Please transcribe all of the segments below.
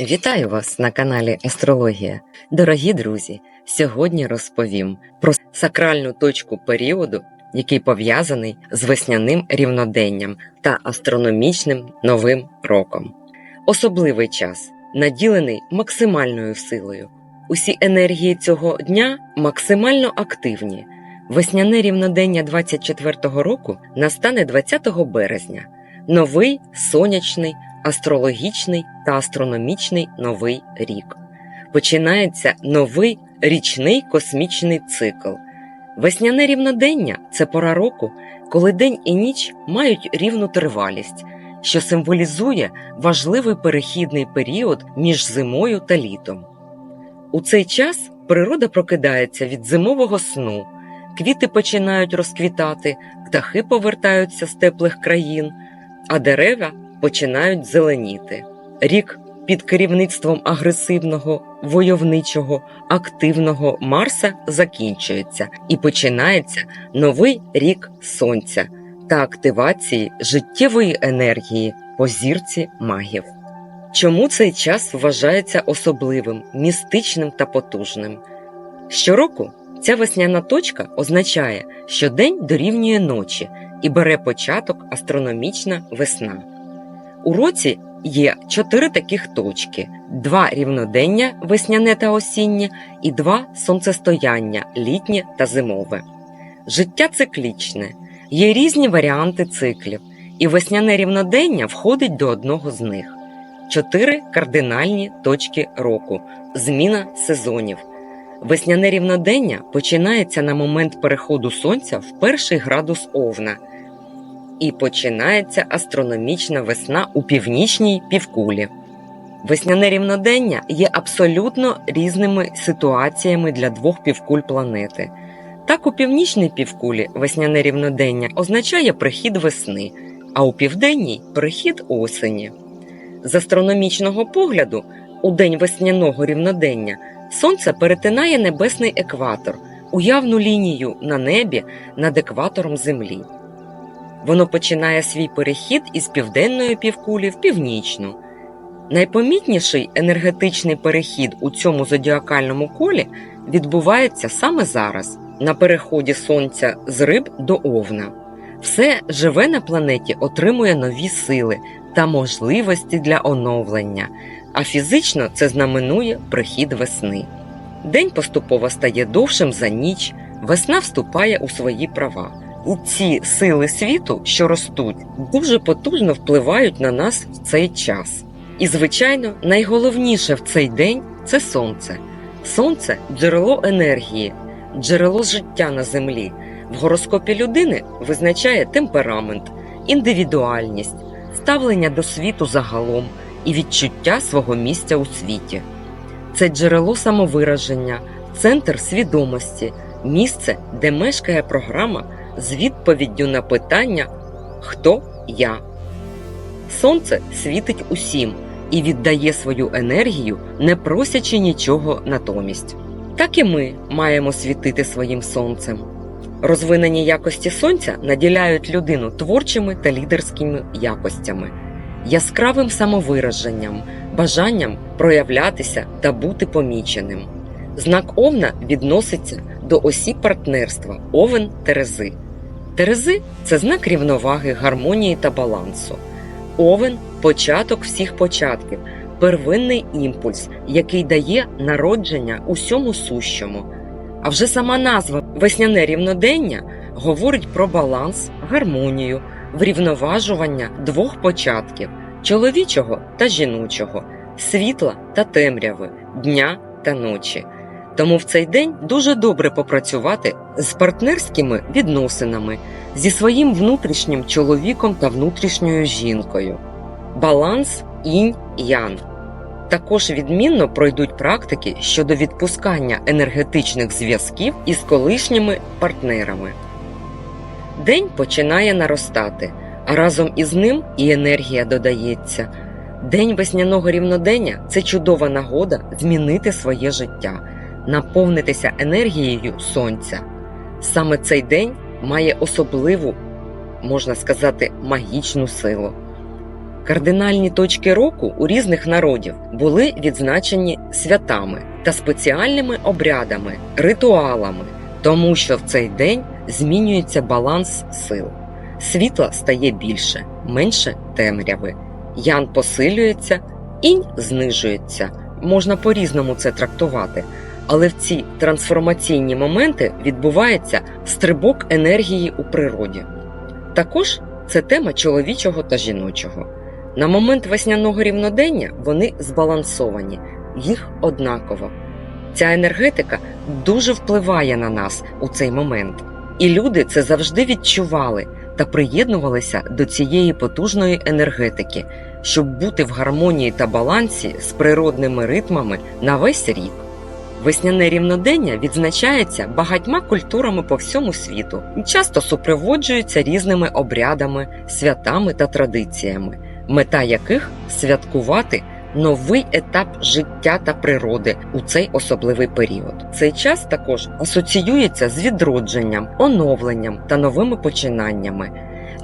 Вітаю вас на каналі Астрологія. Дорогі друзі! Сьогодні розповім про сакральну точку періоду, який пов'язаний з весняним рівноденням та астрономічним новим роком. Особливий час, наділений максимальною силою. Усі енергії цього дня максимально активні. Весняне рівнодення 24-го року настане 20 березня. Новий сонячний астрологічний та астрономічний новий рік. Починається новий річний космічний цикл. Весняне рівнодення це пора року, коли день і ніч мають рівну тривалість, що символізує важливий перехідний період між зимою та літом. У цей час природа прокидається від зимового сну, квіти починають розквітати, птахи повертаються з теплих країн, а дерева починають зеленіти. Рік під керівництвом агресивного, войовничого, активного Марса закінчується і починається новий рік сонця та активації життєвої енергії по зірці магів. Чому цей час вважається особливим, містичним та потужним? Щороку ця весняна точка означає, що день дорівнює ночі і бере початок астрономічна весна. У році є чотири таких точки: два рівнодення весняне та осіннє, і два сонцестояння літнє та зимове. Життя циклічне, є різні варіанти циклів, і весняне рівнодення входить до одного з них. Чотири кардинальні точки року, зміна сезонів. Весняне рівнодення починається на момент переходу сонця в перший градус Овна і починається астрономічна весна у північній півкулі. Весняне рівнодення є абсолютно різними ситуаціями для двох півкуль планети. Так, у північній півкулі весняне рівнодення означає прихід весни, а у південній прихід осені. З астрономічного погляду, у день весняного рівнодення Сонце перетинає небесний екватор, уявну лінію на небі над екватором Землі. Воно починає свій перехід із південної півкулі в північну. Найпомітніший енергетичний перехід у цьому зодіакальному колі відбувається саме зараз, на переході Сонця з риб до овна. Все живе на планеті отримує нові сили та можливості для оновлення, а фізично це знаменує прихід весни. День поступово стає довшим за ніч, весна вступає у свої права. І ці сили світу, що ростуть, дуже потужно впливають на нас в цей час. І, звичайно, найголовніше в цей день це сонце. Сонце джерело енергії, джерело життя на землі. В гороскопі людини визначає темперамент, індивідуальність, ставлення до світу загалом і відчуття свого місця у світі. Це джерело самовираження, центр свідомості, місце, де мешкає програма з відповіддю на питання Хто я? Сонце світить усім і віддає свою енергію, не просячи нічого натомість. Так і ми маємо світити своїм сонцем. Розвинені якості сонця наділяють людину творчими та лідерськими якостями, яскравим самовираженням, бажанням проявлятися та бути поміченим. Знак Овна відноситься до осі партнерства Овен Терези. Терези це знак рівноваги, гармонії та балансу. Овен початок всіх початків, первинний імпульс, який дає народження усьому сущому. А вже сама назва весняне рівнодення говорить про баланс, гармонію, врівноважування двох початків чоловічого та жіночого, світла та темряви, дня та ночі. Тому в цей день дуже добре попрацювати з партнерськими відносинами, зі своїм внутрішнім чоловіком та внутрішньою жінкою. Баланс інь ян. Також відмінно пройдуть практики щодо відпускання енергетичних зв'язків із колишніми партнерами. День починає наростати, а разом із ним і енергія додається. День весняного рівнодення це чудова нагода змінити своє життя, наповнитися енергією сонця. Саме цей день має особливу, можна сказати, магічну силу. Кардинальні точки року у різних народів були відзначені святами та спеціальними обрядами, ритуалами, тому що в цей день змінюється баланс сил. Світла стає більше, менше темряви. Ян посилюється, інь знижується. Можна по-різному це трактувати, але в ці трансформаційні моменти відбувається стрибок енергії у природі. Також це тема чоловічого та жіночого. На момент весняного рівнодення вони збалансовані, їх однаково. Ця енергетика дуже впливає на нас у цей момент, і люди це завжди відчували та приєднувалися до цієї потужної енергетики, щоб бути в гармонії та балансі з природними ритмами на весь рік. Весняне рівнодення відзначається багатьма культурами по всьому світу і часто супроводжується різними обрядами, святами та традиціями, мета яких святкувати новий етап життя та природи у цей особливий період. Цей час також асоціюється з відродженням, оновленням та новими починаннями.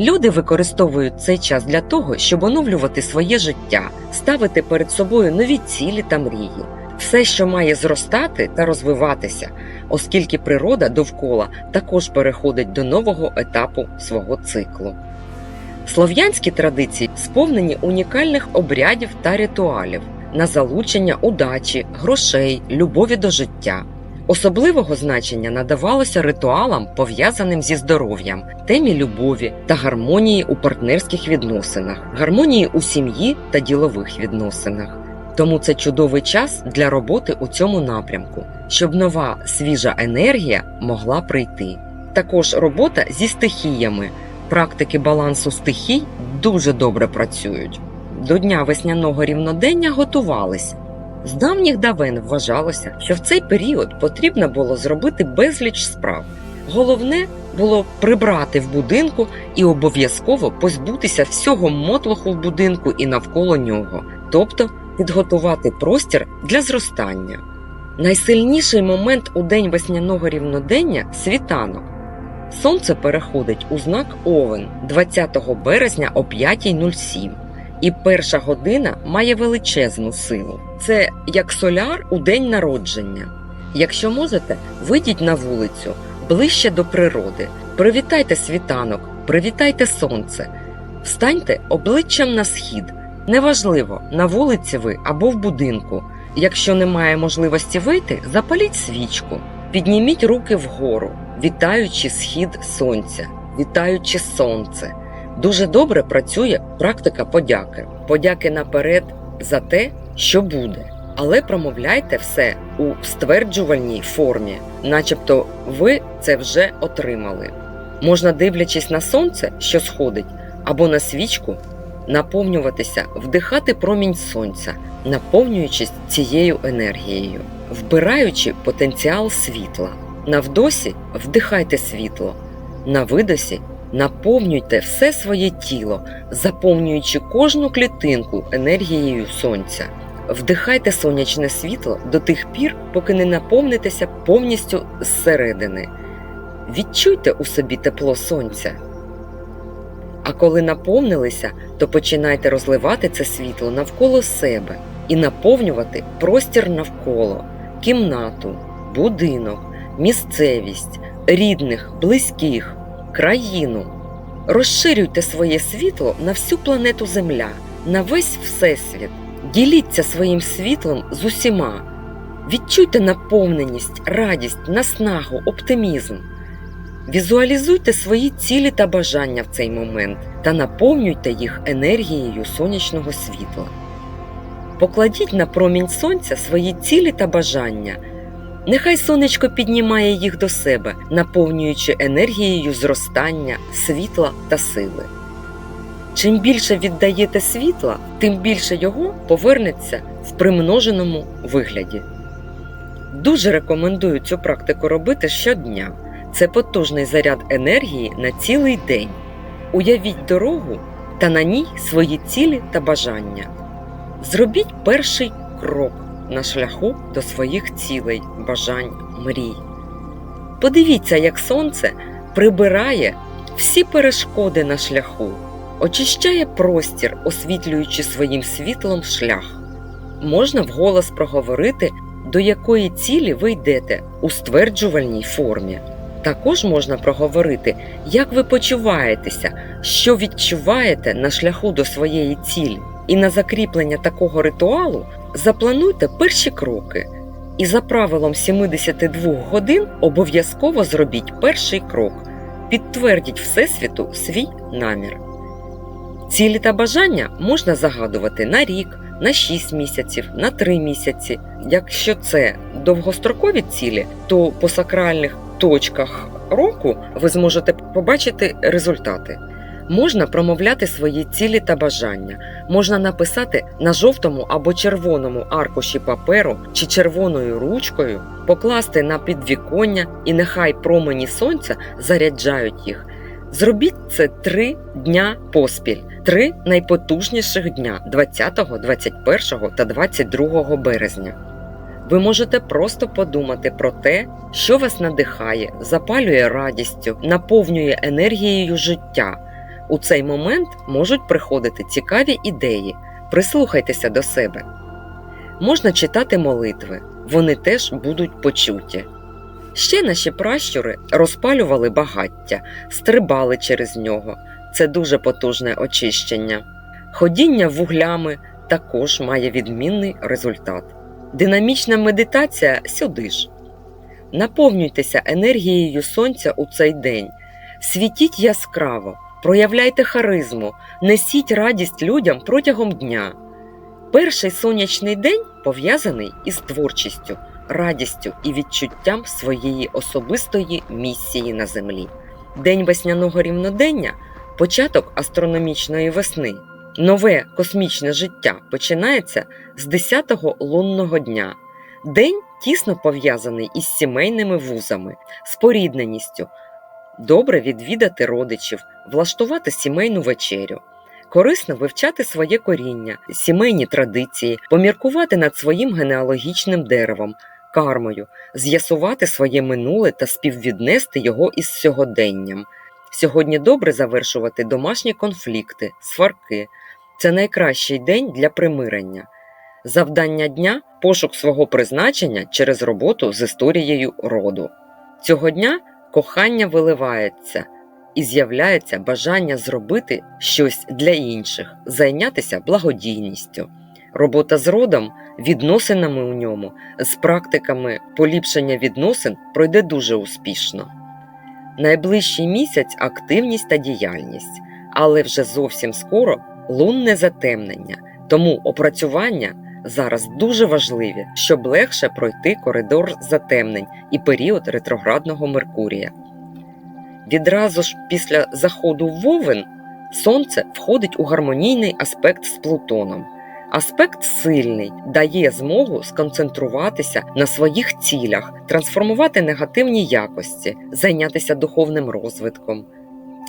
Люди використовують цей час для того, щоб оновлювати своє життя, ставити перед собою нові цілі та мрії все, що має зростати та розвиватися, оскільки природа довкола також переходить до нового етапу свого циклу. Слов'янські традиції сповнені унікальних обрядів та ритуалів на залучення удачі, грошей, любові до життя. Особливого значення надавалося ритуалам, пов'язаним зі здоров'ям, темі любові та гармонії у партнерських відносинах, гармонії у сім'ї та ділових відносинах. Тому це чудовий час для роботи у цьому напрямку, щоб нова свіжа енергія могла прийти. Також робота зі стихіями. Практики балансу стихій дуже добре працюють. До дня весняного рівнодення готувались. З давніх давен вважалося, що в цей період потрібно було зробити безліч справ. Головне було прибрати в будинку і обов'язково позбутися всього мотлоху в будинку і навколо нього, тобто підготувати простір для зростання. Найсильніший момент у день весняного рівнодення світанок. Сонце переходить у знак Овен 20 березня о 5.07, і перша година має величезну силу. Це як соляр у день народження. Якщо можете, вийдіть на вулицю ближче до природи, привітайте світанок, привітайте сонце, встаньте обличчям на схід. Неважливо, на вулиці ви або в будинку. Якщо немає можливості вийти, запаліть свічку, підніміть руки вгору, вітаючи схід сонця, вітаючи сонце. Дуже добре працює практика подяки. Подяки наперед за те, що буде. Але промовляйте все у стверджувальній формі, начебто ви це вже отримали. Можна, дивлячись на сонце, що сходить, або на свічку, наповнюватися, вдихати промінь сонця, наповнюючись цією енергією, вбираючи потенціал світла. На вдосі вдихайте світло, на видосі наповнюйте все своє тіло, заповнюючи кожну клітинку енергією сонця. Вдихайте сонячне світло до тих пір, поки не наповнитеся повністю зсередини. Відчуйте у собі тепло сонця. А коли наповнилися, то починайте розливати це світло навколо себе і наповнювати простір навколо, кімнату, будинок, місцевість, рідних, близьких, країну. Розширюйте своє світло на всю планету Земля, на весь Всесвіт. Діліться своїм світлом з усіма. Відчуйте наповненість, радість, наснагу, оптимізм. Візуалізуйте свої цілі та бажання в цей момент та наповнюйте їх енергією сонячного світла. Покладіть на промінь сонця свої цілі та бажання. Нехай сонечко піднімає їх до себе, наповнюючи енергією зростання, світла та сили. Чим більше віддаєте світла, тим більше його повернеться в примноженому вигляді. Дуже рекомендую цю практику робити щодня. Це потужний заряд енергії на цілий день. Уявіть дорогу та на ній свої цілі та бажання. Зробіть перший крок на шляху до своїх цілей, бажань, мрій. Подивіться, як сонце прибирає всі перешкоди на шляху, очищає простір, освітлюючи своїм світлом шлях. Можна вголос проговорити, до якої цілі ви йдете у стверджувальній формі. Також можна проговорити, як ви почуваєтеся, що відчуваєте на шляху до своєї цілі. І на закріплення такого ритуалу заплануйте перші кроки. І за правилом 72 годин обов'язково зробіть перший крок. Підтвердіть Всесвіту свій намір. Цілі та бажання можна загадувати на рік, на 6 місяців, на 3 місяці. Якщо це довгострокові цілі, то по сакральних точках року ви зможете побачити результати. Можна промовляти свої цілі та бажання, можна написати на жовтому або червоному аркуші паперу чи червоною ручкою, покласти на підвіконня і нехай промені сонця заряджають їх. Зробіть це три дня поспіль, три найпотужніших дня 20, 21 та 22 березня. Ви можете просто подумати про те, що вас надихає, запалює радістю, наповнює енергією життя. У цей момент можуть приходити цікаві ідеї. Прислухайтеся до себе. Можна читати молитви, вони теж будуть почуті. Ще наші пращури розпалювали багаття, стрибали через нього. Це дуже потужне очищення. Ходіння вуглями також має відмінний результат. Динамічна медитація сюди ж. Наповнюйтеся енергією сонця у цей день, світіть яскраво, проявляйте харизму, несіть радість людям протягом дня. Перший сонячний день пов'язаний із творчістю, радістю і відчуттям своєї особистої місії на землі. День весняного рівнодення початок астрономічної весни. Нове космічне життя починається з 10-го лунного дня. День тісно пов'язаний із сімейними вузами, спорідненістю. Добре відвідати родичів, влаштувати сімейну вечерю. Корисно вивчати своє коріння, сімейні традиції, поміркувати над своїм генеалогічним деревом, кармою, з'ясувати своє минуле та співвіднести його із сьогоденням. Сьогодні добре завершувати домашні конфлікти, сварки. Це найкращий день для примирення. Завдання дня пошук свого призначення через роботу з історією роду. Цього дня кохання виливається і з'являється бажання зробити щось для інших, зайнятися благодійністю. Робота з родом, відносинами у ньому, з практиками поліпшення відносин пройде дуже успішно. Найближчий місяць активність та діяльність, але вже зовсім скоро лунне затемнення, тому опрацювання зараз дуже важливі, щоб легше пройти коридор затемнень і період ретроградного Меркурія. Відразу ж після заходу Вовен Сонце входить у гармонійний аспект з Плутоном. Аспект сильний дає змогу сконцентруватися на своїх цілях, трансформувати негативні якості, зайнятися духовним розвитком.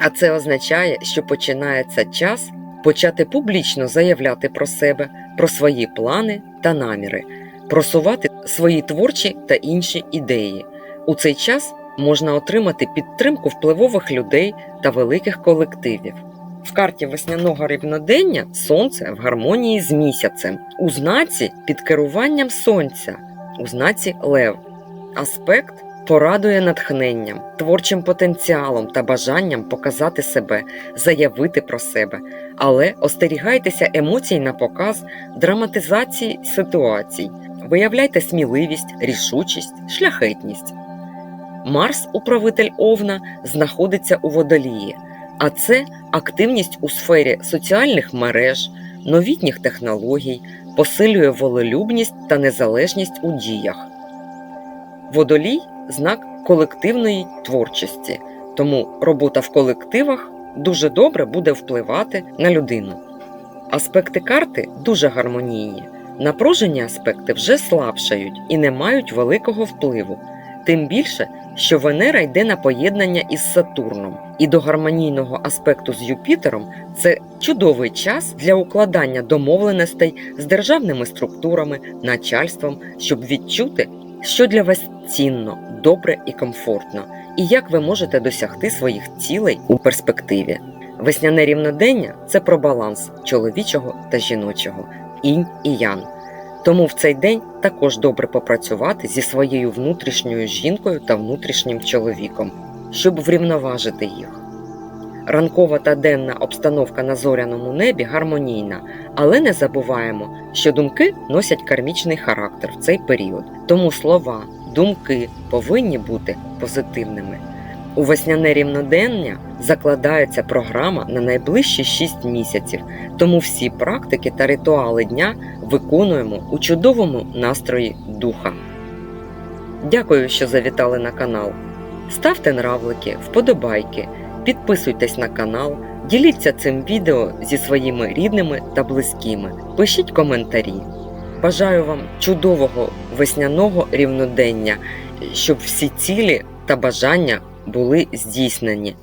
А це означає, що починається час почати публічно заявляти про себе, про свої плани та наміри, просувати свої творчі та інші ідеї. У цей час можна отримати підтримку впливових людей та великих колективів. В карті весняного рівнодення сонце в гармонії з місяцем, у знаці під керуванням сонця, у знаці Лев. Аспект порадує натхненням, творчим потенціалом та бажанням показати себе, заявити про себе, але остерігайтеся емоцій на показ, драматизації ситуацій, виявляйте сміливість, рішучість, шляхетність. Марс, управитель Овна, знаходиться у водолії, а це активність у сфері соціальних мереж, новітніх технологій, посилює волелюбність та незалежність у діях. Водолій знак колективної творчості, тому робота в колективах дуже добре буде впливати на людину. Аспекти карти дуже гармонійні. Напружені аспекти вже слабшають і не мають великого впливу, тим більше, що Венера йде на поєднання із Сатурном, і до гармонійного аспекту з Юпітером це чудовий час для укладання домовленостей з державними структурами, начальством, щоб відчути, що для вас цінно, добре і комфортно, і як ви можете досягти своїх цілей у перспективі. Весняне рівнодення це про баланс чоловічого та жіночого, інь і ян. Тому в цей день також добре попрацювати зі своєю внутрішньою жінкою та внутрішнім чоловіком, щоб врівноважити їх. Ранкова та денна обстановка на зоряному небі гармонійна, але не забуваємо, що думки носять кармічний характер в цей період, тому слова, думки повинні бути позитивними. У весняне рівнодення закладається програма на найближчі 6 місяців, тому всі практики та ритуали дня виконуємо у чудовому настрої духа. Дякую, що завітали на канал. Ставте нравлики, вподобайки, підписуйтесь на канал, діліться цим відео зі своїми рідними та близькими, пишіть коментарі. Бажаю вам чудового весняного рівнодення, щоб всі цілі та бажання були здійснені.